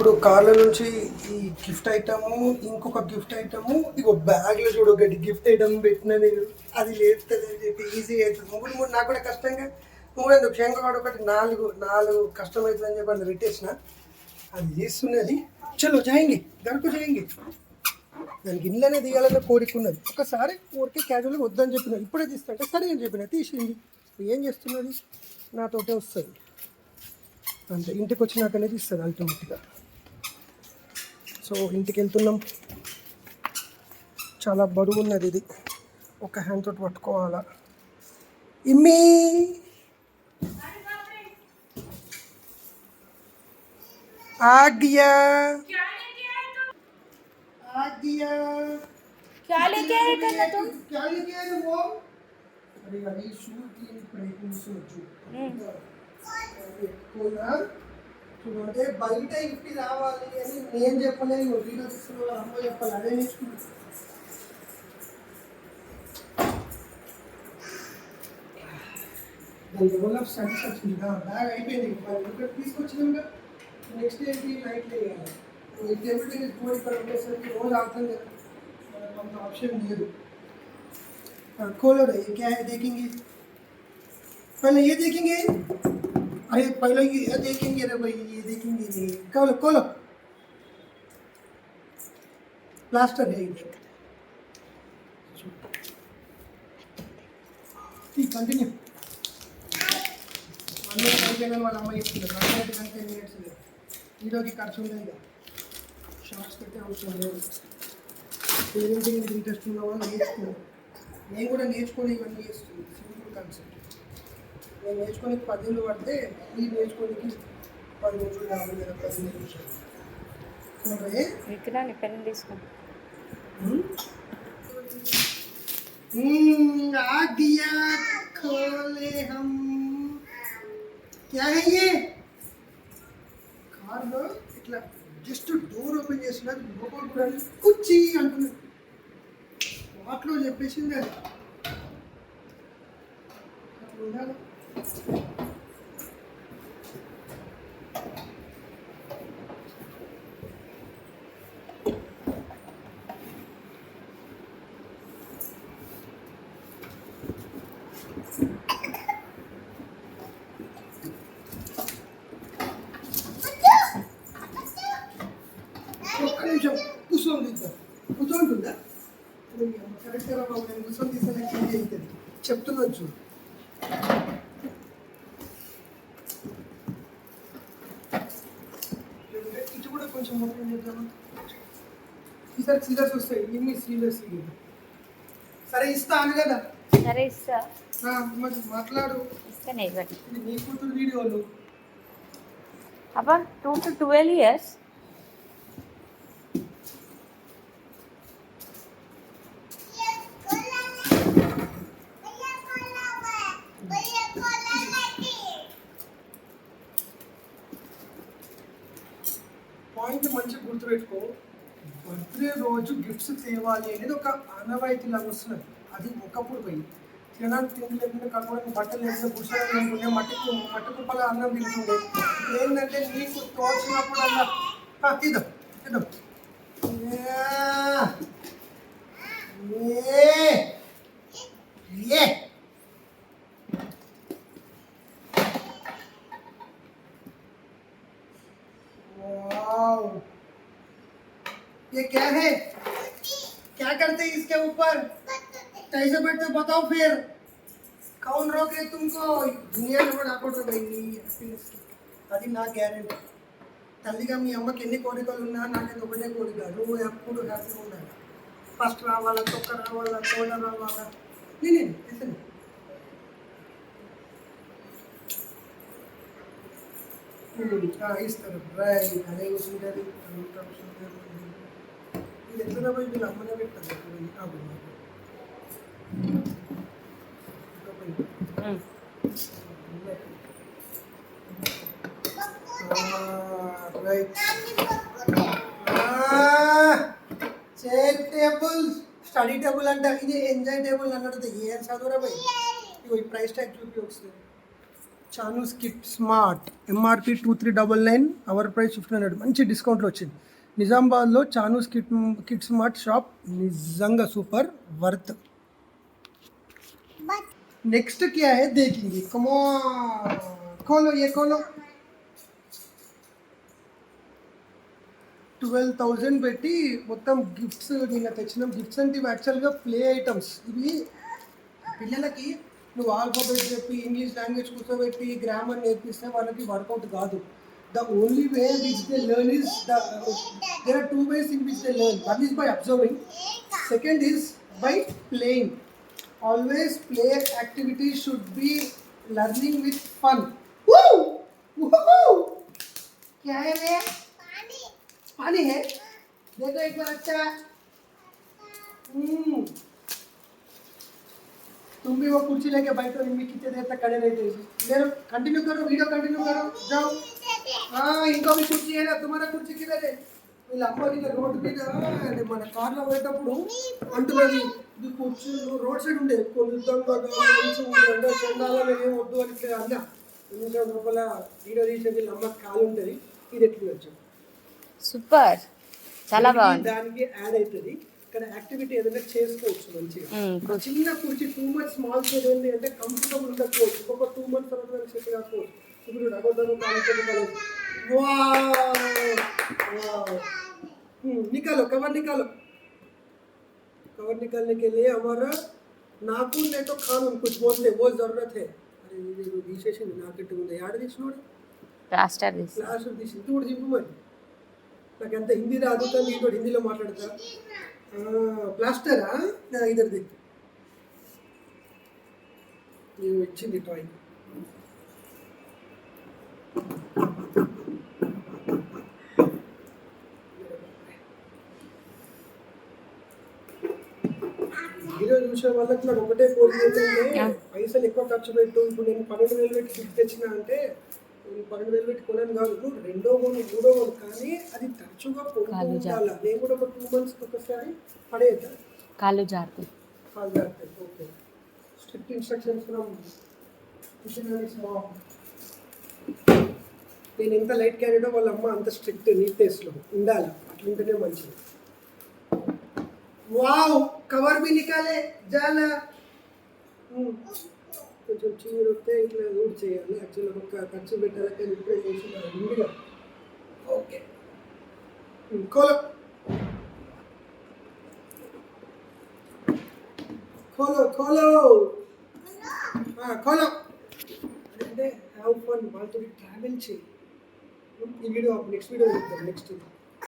ఇప్పుడు కార్ల నుంచి ఈ గిఫ్ట్ ఐటము ఇంకొక గిఫ్ట్ ఐటము ఇగో బ్యాగ్లో చూడు ఒకటి గిఫ్ట్ ఐటమ్ పెట్టిన నేను. అది లేస్తుంది అని చెప్పి ఈజీ అవుతుంది. ముగ్గురు మూడు నాకు కూడా కష్టంగా మూడు ఎందుకు శంకర్ ఒకటి నాలుగు నాలుగు కష్టం అవుతుంది అని చెప్పి అది పెట్టేసిన. అది చేస్తున్నది. చలో చేయండి. గడుపు చేయండి. దానికి ఇళ్ళనే దిగాలన్న కోరిక ఉన్నది. ఒకసారి ఊరికే క్యాజువల్గా వద్దని చెప్పిన ఇప్పుడే తీస్తుంటే సరే అని చెప్పిన. తీసింది ఏం చేస్తున్నది? నాతోటే వస్తుంది. అంతే. ఇంటికి వచ్చినాకనే తీస్తుంది అల్టిమేట్గా సో ఇంటికి వెళ్తున్నాం చాలా బరువు ఉన్నది ఇది ఒక హ్యాండ్ తోటి పట్టుకోవాలా ఇమ్మి आ गया आ गया क्या लेके आए कन्ना तुम क्या लेके आए वो अरे अरे शूट की प्रयत्न सोचू ఎక్కువగా అంటే బయట ఇంటికి రావాలి అని నేను చెప్పలేదు నువ్వు అమ్మ చెప్పాలి అదే నేర్చుకున్నాను దాని లెవెల్ ఆఫ్ సాటిస్ఫాక్షన్ బ్యాగ్ అయిపోయింది ఇక్కడ తీసుకొచ్చినాక నెక్స్ట్ డేకి నైట్ వేయాలి ఎవ్రీథింగ్ ఇస్ గోడ్ ఇక్కడ ఉండేసరికి రోజు ఆడతాం కదా మనకు ఆప్షన్ లేదు కోలో దే క్యా దేకింగ్ పైన ఏ దేకింగ్ अरे पहले ये देखेंगे रे भाई ये देखेंगे नहीं खोलो खोलो प्लास्टर है ये ठीक कंटिन्यू వన్ మినిట్ అయిపోయిన వాళ్ళ అమ్మ చెప్తున్నారు వన్ మినిట్ కంటే టెన్ మినిట్స్ లేదు హీరోకి ఖర్చు ఉంది ఇక షార్ట్స్ పెట్టే అవసరం లేదు పేరెంటింగ్ మీద ఇంట్రెస్ట్ ఉన్న వాళ్ళు నేర్చుకున్నారు నేను కూడా నేర్చుకొని ఇవన్నీ చేస్తుంది సింపుల్ కాన్సెప్ట్ నేను నేర్చుకొని పదిహేను పడితే మీరు నేర్చుకోనికి పది రోజులు కావాలి లేదా పదిహేను నిమిషాలు చూడరే విక్రా నీ పెన్ తీసుకో हम्म, आ गया खोले हम क्या है ये కార్లో ఇట్లా జస్ట్ డోర్ ఓపెన్ చేస్తున్నది లోపల కూడా కుర్చీ అంటున్నది వాటిలో చెప్పేసింది అది అట్లా ఉండాలి. ఒక్క నిమిషం కూర్చొని తీద్దాం కూర్చోంటుందా కరెక్ట్గా బాబు నేను కూర్చొని తీసాను క్లీన్ అవుతుంది చెప్తున్నాను చూడు. ఇటు కూడా కొంచెం ఓపెన్ చేద్దామా? ఈసారి సీరియస్ వస్తాయి. ఇన్ని సీరియస్ సరే ఇస్తాను కదా? సరే ఇస్తా. మాట్లాడు. ఇస్తానే ఇది నీ కూతురు వీడియోలు. అబ్బా two to twelve years point మంచిగా గుర్తుపెట్టుకో బర్త్డే రోజు గిఫ్ట్స్ తేవాలి అనేది ఒక ఆనవాయితీ లాగా వస్తున్నది అది ఒకప్పుడు పోయి తినడానికి తిండి లేకుండా కట్టుకోవడానికి బట్టలు లేకుండా కూర్చోడానికి లేకుండా మట్టి మట్టి కుప్పల అన్నం తింటుండే ఏంటంటే నీకు తోచినప్పుడు అలా ఆ, తీద్దాం తీద్దాం ఏ. ఏ. ये क्या है क्या करते हैं इसके ऊपर कैसे बैठते बताओ फिर कौन रोके तुमको दुनिया में కూడా ఆపొట్టు పోయి నీ happiness కి. అది నా గ్యారెంటీ తల్లిగా మీ అమ్మకి ఎన్ని కోరికలు ఉన్నా నాకైతే ఒకటే కోరిక నువ్వు ఎప్పుడు హ్యాపీగా ఉండాలి ఫస్ట్ రావాలా తొక్క రావాలా తోడ రావాలా నేనే ఇస్తాను ఇస్తారు రైట్ అదే కూర్చుంటుంది ఎట్లా పోయి వీళ్ళు అమ్మనే పెట్టారు చైర్ టేబుల్. స్టడీ టేబుల్ అంట. ఇది ఎంజాయ్ టేబుల్ అన్నట్టు ఏం చదువురా పోయి? ఇగో ఈ ప్రైస్ ట్యాగ్ చూపి వస్తుంది చాను స్కిట్ smart. MRP two three double nine our price fifteen hundred. మంచి డిస్కౌంట్లో వచ్చింది. నిజామాబాద్లో Chanu skit kit smart shop నిజంగా సూపర్ వర్త్ नेक्स्ट क्या है देखेंगे कमो खोलो ये खोलो ట్వెల్వ్ థౌజండ్ పెట్టి మొత్తం గిఫ్ట్స్ నిన్న తెచ్చినాం గిఫ్ట్స్ అంటే ఇవి యాక్చువల్గా ప్లే ఐటమ్స్ ఇవి పిల్లలకి నువ్వు ఆల్ఫాబెట్ చెప్పి ఇంగ్లీష్ లాంగ్వేజ్ కూర్చోబెట్టి గ్రామర్ నేర్పిస్తే వాళ్ళకి వర్కౌట్ కాదు the only way which they learn is the, there are two ways in which they learn one is by observing second is by playing always play activity should be learning with fun Woo! Woo! kya hai bhai pani pani hai dekho ek baar acha hmm तुम भी वो कुर्सी लेके बैठो इनमें कितने देर तक खड़े रहते हो कंटिन्यू करो वीडियो कंटिन्यू करो जाओ ఇంకా మీ కుర్చీ ఏదో తుమారా కుర్చీ కిందనే వీళ్ళ అమ్మ నిన్న రోడ్డు మీద మన కార్లో పోయేటప్పుడు అంటున్నది. ఇది కుర్చీ రోడ్ సైడ్ ఉండే. కొద్దిగా అంటే చందాలని ఏం వద్దు అని అన్న. ఎనిమిది వందల రూపాయల వీడియో తీసే వీళ్ళ అమ్మ కాలు ఉంటుంది. ఇది ఎట్లా వచ్చాం సూపర్. చాలా బాగుంది. దానికి యాడ్ అవుతుంది ఇక్కడ యాక్టివిటీ ఏదైనా చేసుకోవచ్చు మంచిగా. చిన్న కుర్చీ టూ మంత్స్ స్మాల్ చేయండి అంటే కంఫర్టబుల్ ఉండకపోవచ్చు. ఒక టూ మంత్స్ తర్వాత సెట్ కాకపోవచ్చు. ఇప్పుడు డబ్బు కాలేదు निकालो कवर निकालो कवर निकालने के लिए हमारा नाखून नहीं तो खान कुछ बोलते वो जरूरत है अरे ఇది తీసేసింది నాకెట్టు ఉంది ఆడ తీసినోడు రాస్టర్ తీసి క్లాస్ తీసింది చూడు దింపు మరి నాకు ఎంత హిందీ రాదు కానీ నీతో హిందీలో మాట్లాడతా ప్లాస్టరా ఇద్దరిది నీవు ఇచ్చింది టాయ్ వీడియో చూసే వాళ్ళకి నాకు ఒకటే కోరిక ఏంటంటే పైసలు ఎక్కువ ఖర్చు పెట్టు. ఇప్పుడు నేను పన్నెండు వేలు పెట్టి గిఫ్ట్ తెచ్చిన అంటే నేను పన్నెండు వేలు పెట్టి కొనాను కాదు. నువ్వు రెండో కొను మూడో కొను కానీ అది తరచుగా ఉండాలి నేను కూడా ఒక టూ మంత్స్కి ఒకసారి పడేద్దా కాళ్ళు జారుతాయి కాల్ జాగ్రత్త okay. Strict instructions from kitchen and నేను ఎంత లైట్ క్యారీడో వాళ్ళ అమ్మ అంత స్ట్రిక్ట్ నీట్నెస్లో ఉండాలి. అట్లుంటేనే మంచిది. వావ్ కవర్ బి నికాలే జాలా కొంచెం చీరు వస్తే ఇట్లా రూట్ చేయాలి. యాక్చువల్గా ఒక ఖర్చు పెట్టాలి కానీ ఇప్పుడే చేసిన ఓకే. కోలో. కోలో కోలో. కోలో. అంటే హ్యావ్ ఫన్ వాళ్ళతో ట్రావెల్ చేయి ఈ వీడియో నెక్స్ట్ వీడియో చెప్తాను నెక్స్ట్